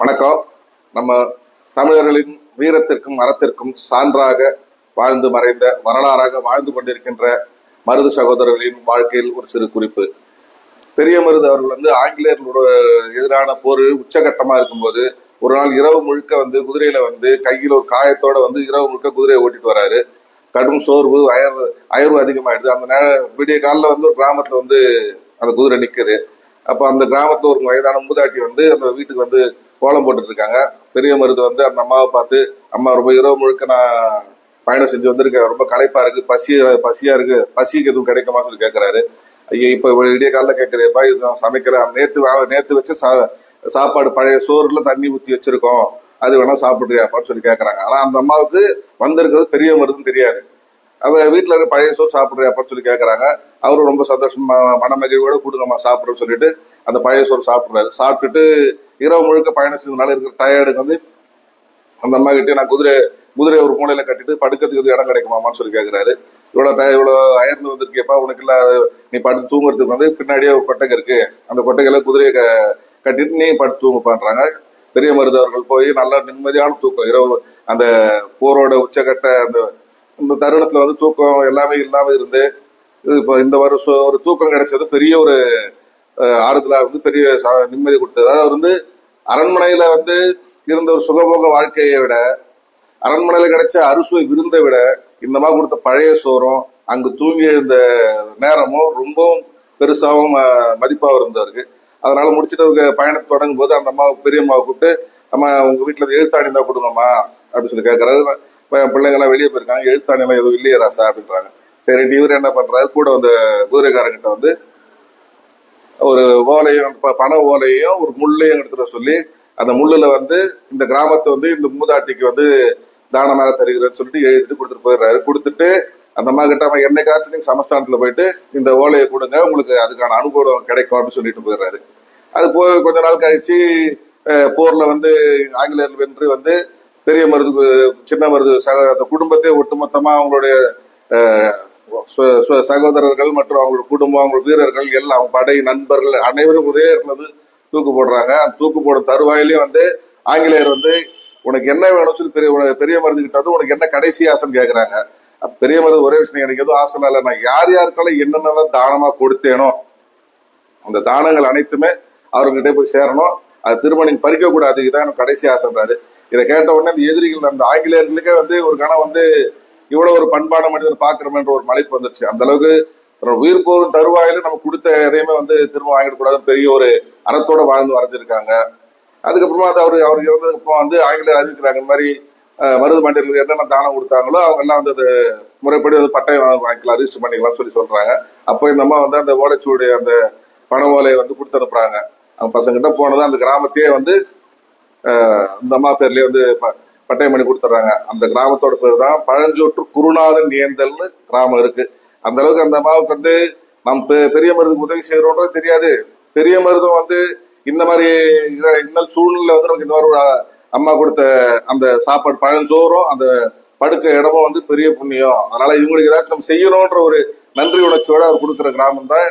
வணக்கம். நம்ம தமிழர்களின் வீரத்திற்கும் அறத்திற்கும் சான்றாக வாழ்ந்து மறைந்த வரலாறாக வாழ்ந்து கொண்டிருக்கின்ற மருது சகோதரர்களின் வாழ்க்கையில் ஒரு சிறு குறிப்பு. பெரிய மருது அவர்கள் வந்து ஆங்கிலேயர்களோட எதிரான போர் உச்சகட்டமா இருக்கும்போது ஒரு நாள் இரவு முழுக்க வந்து குதிரையில வந்து கையில் ஒரு காயத்தோட வந்து இரவு முழுக்க குதிரையை ஓட்டிட்டு வராரு. கடும் சோர்வு அயர்வு அயர்வு அதிகமாயிடுது. அந்த நேர விடிய காலில் வந்து ஒரு கிராமத்துல வந்து அந்த குதிரை நிற்குது அப்போ அந்த கிராமத்துல ஒரு வயதான மூதாட்டி வந்து அந்த வீட்டுக்கு வந்து கோலம் போட்டுட்டு இருக்காங்க பெரிய மருது வந்து அந்த அம்மாவை பார்த்து அம்மா ரொம்ப இரவு முழுக்க நான் பயணம் செஞ்சு வந்திருக்கேன். ரொம்ப களைப்பா இருக்கு. பசி பசியா இருக்கு. பசிக்கு எதுவும் கிடைக்குமா சொல்லி கேட்கிறாரு ஐயா இப்ப விடிய காலில் கேட்கிறேப்பா இது நான் சமைக்கிறேன். நேத்து நேற்று நேத்து வச்ச சா- சாப்பாடு பழைய சோறுல தண்ணி ஊற்றி வச்சிருக்கோம். அது வேணா சாப்பிடுறியாப்பான்னு சொல்லி கேட்கறாங்க ஆனா அந்த அம்மாவுக்கு வந்திருக்கிறது பெரிய மருதுன்னு தெரியாது. அவ வீட்டுல இருக்க பழைய சோறு சாப்பிடுறியாப்பான்னு சொல்லி கேட்கறாங்க அவரும் ரொம்ப சந்தோஷமா மனமகிழ்வோட கொடுங்கம்மா சாப்பிடுறோம்னு சொல்லிட்டு அந்த பழைய சோறு சாப்பிடுறாரு சாப்பிட்டுட்டு இரவு முழுக்க பயணம் செஞ்சதுனால இருக்கிற டயர்டுக்கு வந்து அந்த அம்மா கிட்டே நான் குதிரை குதிரையை ஒரு மூலையில கட்டிட்டு படுக்கிறதுக்கு எதுவும் இடம் கிடைக்குமாமான்னு சொல்லி கேட்கிறாரு இவ்வளோ டய- இவ்வளோ அயர்ந்து வந்திருக்கேப்பா உனக்கு இல்லாத நீ படுத்து தூங்குறதுக்கு வந்து பின்னாடியே ஒரு கொட்டகை இருக்கு. அந்த கொட்டகையில குதிரையை க- கட்டிட்டு நீ படுத்து தூங்குப்பான்றாங்க. பெரிய மருதவர்கள் போய் நல்லா நிம்மதியான தூக்கம். இரவு அந்த போரோட உச்சகட்ட அந்த இந்த தருணத்துல வந்து தூக்கம் எல்லாமே இல்லாமல் இருந்து இப்போ இந்த வருஷம் ஒரு தூக்கம் கிடைச்சது பெரிய ஒரு அஹ், ஆறுதலா வந்து பெரிய நிம்மதி கொடுத்தது. அதாவது வந்து அரண்மனையில வந்து இருந்த ஒரு சுகபோக வாழ்க்கையை விட அரண்மனையில கிடைச்ச அறுசுவை விருந்தை விட இந்த மாதிரி கொடுத்த பழைய சோறும் அங்கு தூங்கி எழுந்த நேரமும் ரொம்பவும் பெருசாகவும் அஹ், இருந்தவருக்கு அதனால முடிச்சுட்டு அவங்க பயணத்தை தொடங்கும் போது அந்த அம்மாவை பெரியம்மாவை கூப்பிட்டு நம்ம உங்க வீட்டில் எழுத்தாணி தான் கொடுங்கம்மா அப்படின்னு சொல்லி கேட்கறாரு இப்ப பிள்ளைங்க எல்லாம் வெளியே போயிருக்காங்க. எழுத்தாணி எல்லாம் எதுவும் இல்லையே சார் அப்படின்றாங்க. சரி இவர் என்ன பண்றாரு? கூட வந்த குதிரைக்காரங்கிட்ட வந்து ஒரு ஓலையும் ப- பனை ஓலையும் ஒரு முள்ளையும் எடுத்துட்டு சொல்லி அந்த முள்ளுல வந்து இந்த கிராமத்தை வந்து இந்த மூதாட்டிக்கு வந்து தானமாக தருகிறேன்னு சொல்லிட்டு எழுதிட்டு கொடுத்துட்டு போயிடுறாரு. கொடுத்துட்டு அந்த அம்மா கிட்ட அவன் என்னைக்காச்சும் நீங்க சமஸ்தானத்துல போயிட்டு இந்த ஓலையை கொடுங்க உங்களுக்கு அதுக்கான அனுபவம் கிடைக்கும் அப்படின்னு சொல்லிட்டு போயிடுறாரு. அது போய் கொஞ்ச நாள் கழிச்சு போரில் போர்ல வந்து ஆங்கிலேயர் வென்று வந்து பெரிய மருது சின்ன மருது சக அந்த குடும்பத்தை ஒட்டுமொத்தமா அவங்களுடைய சகோதரர்கள் மற்றும் அவங்களோட குடும்பம் அவங்க வீரர்கள் எல்லாம் அவங்க படை நண்பர்கள் அனைவரும் ஒரே இடத்துல வந்து தூக்கு போடுறாங்க. அந்த தூக்கு போட தருவாயிலையும் வந்து ஆங்கிலேயர் வந்து உனக்கு என்ன வேணும் சொல்லி பெரிய பெரிய மருந்து கிட்ட வந்து உனக்கு என்ன கடைசி ஆசைன்னு கேட்குறாங்க பெரிய மருந்து ஒரே விஷயம் எனக்கு எதுவும் ஆசை இல்லை. நான் யார் யாருக்கெல்லாம் என்னென்ன தானமா கொடுத்தேனோ அந்த தானங்கள் அனைத்துமே அவர்கிட்ட போய் சேரணும். அது திரும்ப நீங்க பறிக்க கூடாது இதுதான் எனக்கு கடைசி ஆசைன்றாரு. இதை கேட்ட உடனே அந்த எதிரிகள் அந்த ஆங்கிலேயர்களுக்கே வந்து ஒரு கணம் வந்து இவ்வளவு ஒரு பண்பான மனிதர் பாக்குறோம்ன்ற ஒரு மலைப்பு வந்துருச்சு. அந்த அளவுக்கு உயிர் போரும் தருவாயில நம்ம கொடுத்த எதையுமே வந்து திரும்ப வாங்கிடக்கூடாதுன்னு பெரிய ஒரு அறத்தோட வாழ்ந்து வரைஞ்சிருக்காங்க. அதுக்கப்புறமா அது அவர் அவர் இறந்ததுக்கப்புறம் வந்து ஆங்கிலேயர் அறிவிக்கிறாங்க இந்த மாதிரி மருது மண்டியர்கள் என்னென்ன தானம் கொடுத்தாங்களோ அவங்க எல்லாம் வந்து அது முறைப்படி வந்து பட்டயம் வாங்க- வாங்கிக்கலாம் ரிஜிஸ்டர் பண்ணிக்கலாம் சொல்லி சொல்றாங்க. அப்போ இந்த அம்மா வந்து அந்த ஓலைச்சூடு அந்த பண ஓலையை வந்து கொடுத்து அனுப்புறாங்க. அவங்க பசங்கிட்ட போனது அந்த கிராமத்தையே வந்து இந்த அம்மா பேர்லயே வந்து பட்டயம் பண்ணி கொடுத்துட்றாங்க. அந்த கிராமத்தோட பேர் தான் பழஞ்சோற்று குருநாதன் ஏந்தல்னு கிராமம் இருக்கு. அந்த அளவுக்கு அந்த அம்மாவுக்கு வந்து நம் பெரிய மருந்துக்கு உதவி செய்யறோன்றது தெரியாது. பெரிய மருதம் வந்து இந்த மாதிரி இன்னல் சூழ்நிலை வந்து நமக்கு இந்த மாதிரி ஒரு அம்மா கொடுத்த அந்த சாப்பாடு பழஞ்சோறும் அந்த படுக்க இடமும் வந்து பெரிய புண்ணியம். அதனால இவங்களுக்கு ஏதாச்சும் நம்ம செய்யணும்ன்ற ஒரு நன்றி உணர்ச்சியோட அவர் கொடுக்குற கிராமம் தான்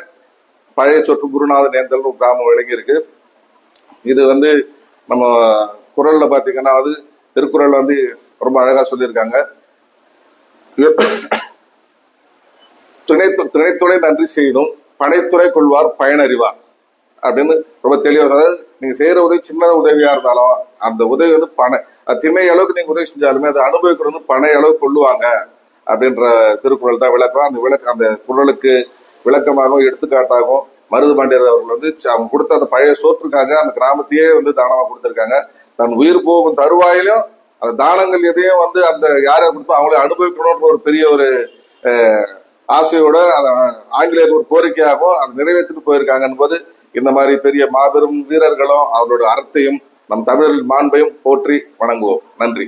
பழைய சொற்று குருநாதன் ஏந்தல் ஒரு கிராமம் விளங்கி இருக்கு இது வந்து நம்ம குரல்ல பாத்தீங்கன்னா வந்து திருக்குறள் வந்து ரொம்ப அழகா சொல்லியிருக்காங்க. துணை துணைத்துறை நன்றி செய்யணும் பனைத்துறை கொள்வார் பயனறிவார் அப்படின்னு ரொம்ப தெளிவாக நீங்க செய்யற உதவி சின்ன உதவியா இருந்தாலும் அந்த உதவி வந்து பண திணை அளவுக்கு நீங்க உதவி செஞ்சாலுமே அதை அனுபவிக்கிறது வந்து பனை அளவு கொள்ளுவாங்க அப்படின்ற திருக்குறள் தான் விளக்கம். அந்த விளக்கம் அந்த குரலுக்கு விளக்கமாகவும் எடுத்துக்காட்டாகவும் மருது பாண்டியர் அவர்கள் வந்து ச- அவங்க கொடுத்த அந்த பழைய சோற்றுக்காக அந்த கிராமத்தையே வந்து தானமா கொடுத்திருக்காங்க. தன் உயிர் போகும் தருவாயிலும் அந்த தானங்கள் எதையும் வந்து அந்த யாரை கொடுத்தோ அவங்களே அனுபவிக்கணும்ன்ற ஒரு பெரிய ஒரு ஆசையோட அதை ஆங்கிலேயர் ஒரு கோரிக்கையாகவும் அதை நிறைவேற்றிட்டு போயிருக்காங்கன்னு போது இந்த மாதிரி பெரிய மாபெரும் வீரர்களும் அவரோட அறத்தையும் நம் தமிழர்கள் மாண்பையும் போற்றி வணங்குவோம். நன்றி.